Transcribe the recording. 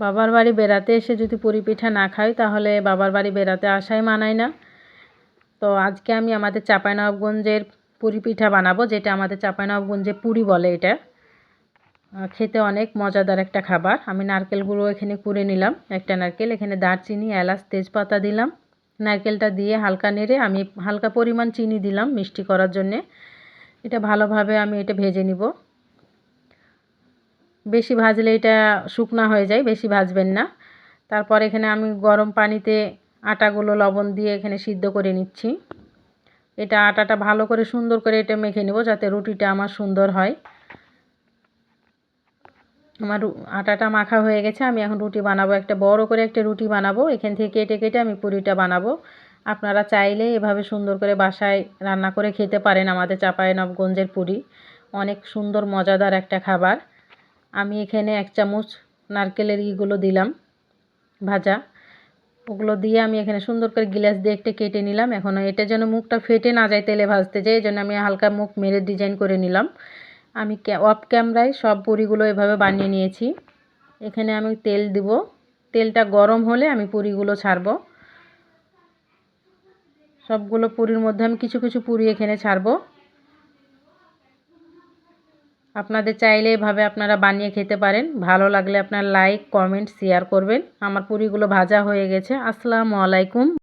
বাবার বাড়ি বেড়াতে এসে যদি পুরি পিঠা না খাই, তাহলে বাবার বাড়ি বেড়াতে আসাই মানায় না। তো আজকে আমি আমাদের চাঁপাইনবাবগঞ্জের পুরি পিঠা বানাবো, যেটা আমাদের চাঁপাইনবাবগঞ্জে পুরি বলে এটা। খেতে অনেক মজাদার একটা খাবার। আমি নারকেল গুঁড়ো এখানে কুড়ে নিলাম, একটা নারকেল, এখানে দারচিনি, এলাচ, তেজপাতা দিলাম। নারকেলটা দিয়ে হালকা নেড়ে আমি হালকা পরিমাণ চিনি দিলাম মিষ্টি করার জন্যে। এটা ভালোভাবে আমি এটা ভেজে নিব। বেশি ভাজলে এটা শুকনা হয়ে যায়, বেশি ভাজবেন না। তারপর এখানে আমি গরম পানিতে আটাগুলো লবণ দিয়ে এখানে সিদ্ধ করে নিচ্ছি। এটা আটাটা ভালো করে সুন্দর করে এটা মেখে নেব যাতে রুটিটা আমার সুন্দর হয়। আমার আটাটা মাখা হয়ে গেছে, আমি এখন রুটি বানাবো, একটা বড় করে একটা রুটি বানাবো। এখান থেকে কেটে কেটে আমি পুরিটা বানাবো। আপনারা চাইলে এভাবে সুন্দর করে বাসায় রান্না করে খেতে পারেন আমাদের চাঁপাইনবাবগঞ্জের পুরি। অনেক সুন্দর, মজাদার একটা খাবার। আমি এখানে এক চামচ নারকেলের ইগুলো দিলাম ভাজা। ওগুলো দিয়ে আমি এখানে সুন্দর করে গ্লাস দিয়ে একটা কেটে নিলাম। এখন এটা যেন মুখটা ফেটে না যায় তেলে ভাজতে যাই এই জন্য আমি হালকা মুখ মেরে ডিজাইন করে নিলাম। আমি অফ ক্যামেরায় সব পুরিগুলো এভাবে বানিয়ে নিয়েছি। এখানে আমি তেল দিব। তেলটা গরম হলে আমি পুরিগুলো ছাড়বো। সবগুলো পুরির মধ্যে আমি কিছু কিছু পুরি এখানে ছাড়বো। আপনাদের চাইলে এভাবে আপনারা বানিয়ে খেতে পারেন। ভালো লাগলে আপনার লাইক কমেন্ট শেয়ার করবেন। আমার পুরিগুলো ভাজা হয়ে গেছে। আসসালামু আলাইকুম।